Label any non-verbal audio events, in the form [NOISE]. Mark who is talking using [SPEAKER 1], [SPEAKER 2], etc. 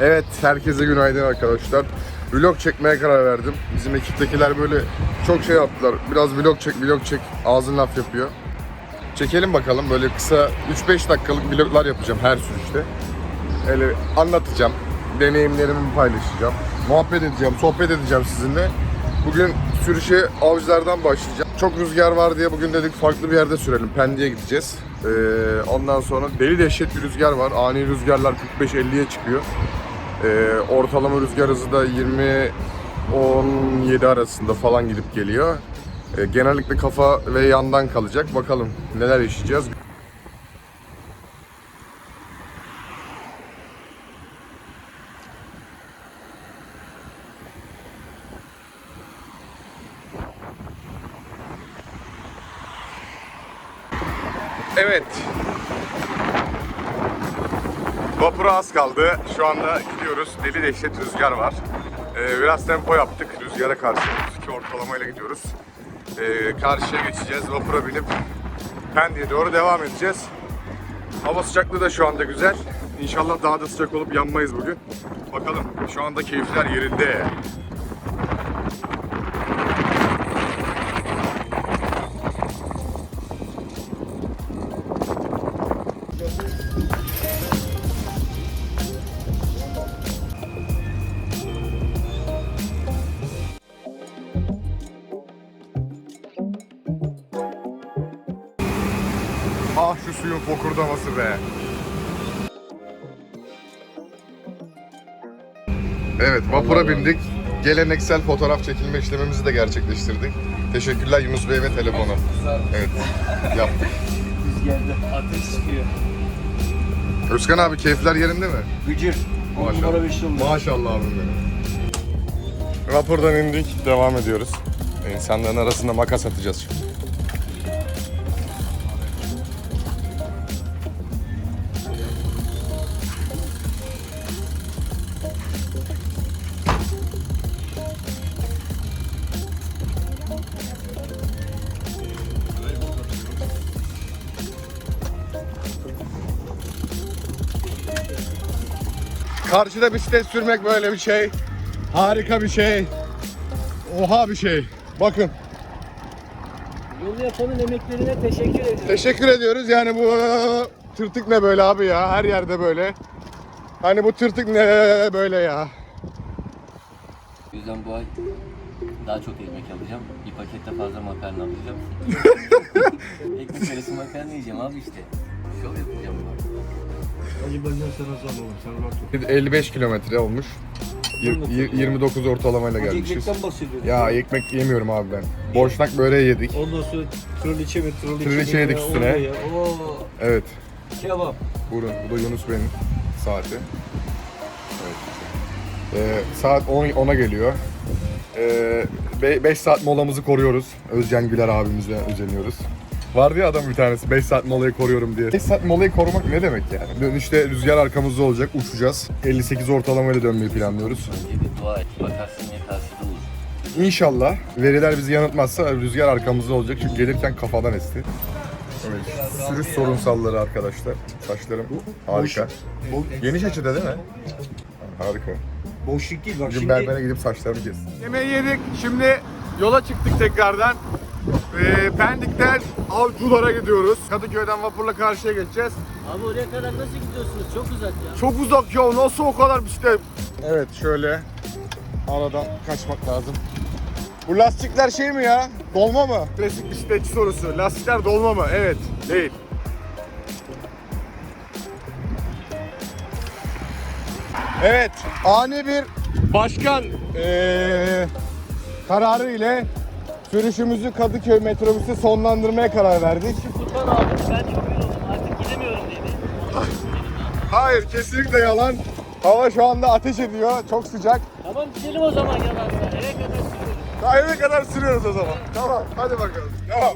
[SPEAKER 1] Evet, herkese günaydın arkadaşlar. Vlog çekmeye karar verdim. Bizim ekiptekiler böyle çok şey yaptılar. Biraz vlog çek, vlog çek. Ağzın laf yapıyor. Çekelim bakalım. Böyle kısa 3-5 dakikalık vloglar yapacağım her sürüşte. Öyle anlatacağım. Deneyimlerimi paylaşacağım. Muhabbet edeceğim, sohbet edeceğim sizinle. Bugün sürüşe avcılardan başlayacağım. Çok rüzgar var diye bugün dedik farklı bir yerde sürelim. Pendik'e gideceğiz. Ee, ondan sonra deli dehşet bir rüzgar var. Ani rüzgarlar 45-50'ye çıkıyor. Ee, ortalama rüzgar hızı da 20-17 arasında falan gidip geliyor. Ee, genellikle kafa ve yandan kalacak. Bakalım neler yaşayacağız. Evet. Vapura az kaldı. Şu anda gidiyoruz. Deli dehşet rüzgar var. Ee, biraz tempo yaptık. Rüzgara karşı 32 ortalamayla gidiyoruz. Ee, karşıya geçeceğiz. Vapura binip Pendik'e doğru devam edeceğiz. Hava sıcaklığı da şu anda güzel. İnşallah daha da sıcak olup yanmayız bugün. Bakalım. Şu anda keyifler yerinde. Ah şu suyun fokurdaması be. Evet vapura bindik. Geleneksel fotoğraf çekilme işlemimizi de gerçekleştirdik. Teşekkürler Yunus Bey ve telefonu. Evet yaptık.
[SPEAKER 2] Rüzgarda ateş çıkıyor.
[SPEAKER 1] Özkan abi keyifler yerinde mi?
[SPEAKER 2] On numara beş numara.
[SPEAKER 1] Maşallah abim benim. Vapurdan indik. Devam ediyoruz. İnsanların arasında makas atacağız şimdi. Karşıda bisiklet sürmek böyle bir şey. Harika bir şey. Oha bir şey. Bakın
[SPEAKER 2] Yolu yapanın emeklerine teşekkür ediyorum.
[SPEAKER 1] teşekkür ediyoruz. Yani bu tırtık ne böyle abi ya? Her yerde böyle. Hani bu tırtık ne böyle ya?
[SPEAKER 3] O yüzden bu ay daha çok ekmek alacağım. Bir pakette fazla makarna alacağım. [LAUGHS] ekmek arası makarna yiyeceğim abi işte. Şov yapacağım bu ay.
[SPEAKER 2] Hacı benden sana zam olur. Sen rahat ol.
[SPEAKER 1] 55 kilometre olmuş. Yir- yir- 29 ortalamayla
[SPEAKER 2] Hacı
[SPEAKER 1] gelmişiz.
[SPEAKER 2] ekmekten bahsediyorum.
[SPEAKER 1] Ya ekmek yemiyorum abi ben. Boşnak böreği yedik.
[SPEAKER 2] Ondan sonra troliçe mi troliçe
[SPEAKER 1] Triliçe
[SPEAKER 2] mi
[SPEAKER 1] yedik üstüne.
[SPEAKER 2] Oo,
[SPEAKER 1] Evet.
[SPEAKER 2] kebap.
[SPEAKER 1] Buyurun. Bu da Yunus Bey'in saati. Evet. Ee, saat 10 10'a geliyor. 5 saat molamızı koruyoruz. Özcan Güler abimizle özeniyoruz. Vardı ya adam bir tanesi 5 saat molayı koruyorum diye. 5 saat molayı korumak ne demek yani? Dönüşte rüzgar arkamızda olacak, uçacağız. 58 ortalamayla dönmeyi planlıyoruz.
[SPEAKER 3] Önce bir dua et. Bakarsın yetersiz olur.
[SPEAKER 1] İnşallah veriler bizi yanıltmazsa rüzgar arkamızda olacak. Çünkü gelirken kafadan esti. Evet, sürüş sorunsalları arkadaşlar. Saçlarım harika.
[SPEAKER 2] Bu
[SPEAKER 1] Geniş açıda değil mi? Harika.
[SPEAKER 2] boşluk değil bak
[SPEAKER 1] Bugün
[SPEAKER 2] şimdi.
[SPEAKER 1] berbere gidip saçlarımı kestim. Yemeği yedik. Şimdi yola çıktık tekrardan. Ee, Pendik'ten Avcılar'a gidiyoruz. Kadıköy'den vapurla karşıya geçeceğiz.
[SPEAKER 3] Abi oraya kadar nasıl gidiyorsunuz? Çok uzak ya.
[SPEAKER 1] Çok uzak ya. Nasıl o kadar bisiklet? Evet şöyle aradan kaçmak lazım. Bu lastikler şey mi ya? Dolma mı? Klasik bisikletçi sorusu. Lastikler dolma mı? Evet. Değil. Evet. Ani bir başkan eee kararı ile sürüşümüzü Kadıköy metrobüsü sonlandırmaya karar verdik.
[SPEAKER 3] Furkan abi ben çok yoruldum. Artık gidemiyorum dedi.
[SPEAKER 1] Hayır kesinlikle yalan. Hava şu anda ateş ediyor. Çok sıcak.
[SPEAKER 3] Tamam gidelim o zaman yalansa. Eve kadar sürüyoruz.
[SPEAKER 1] Daha eve kadar sürüyoruz o zaman. Tamam hadi bakalım. Tamam.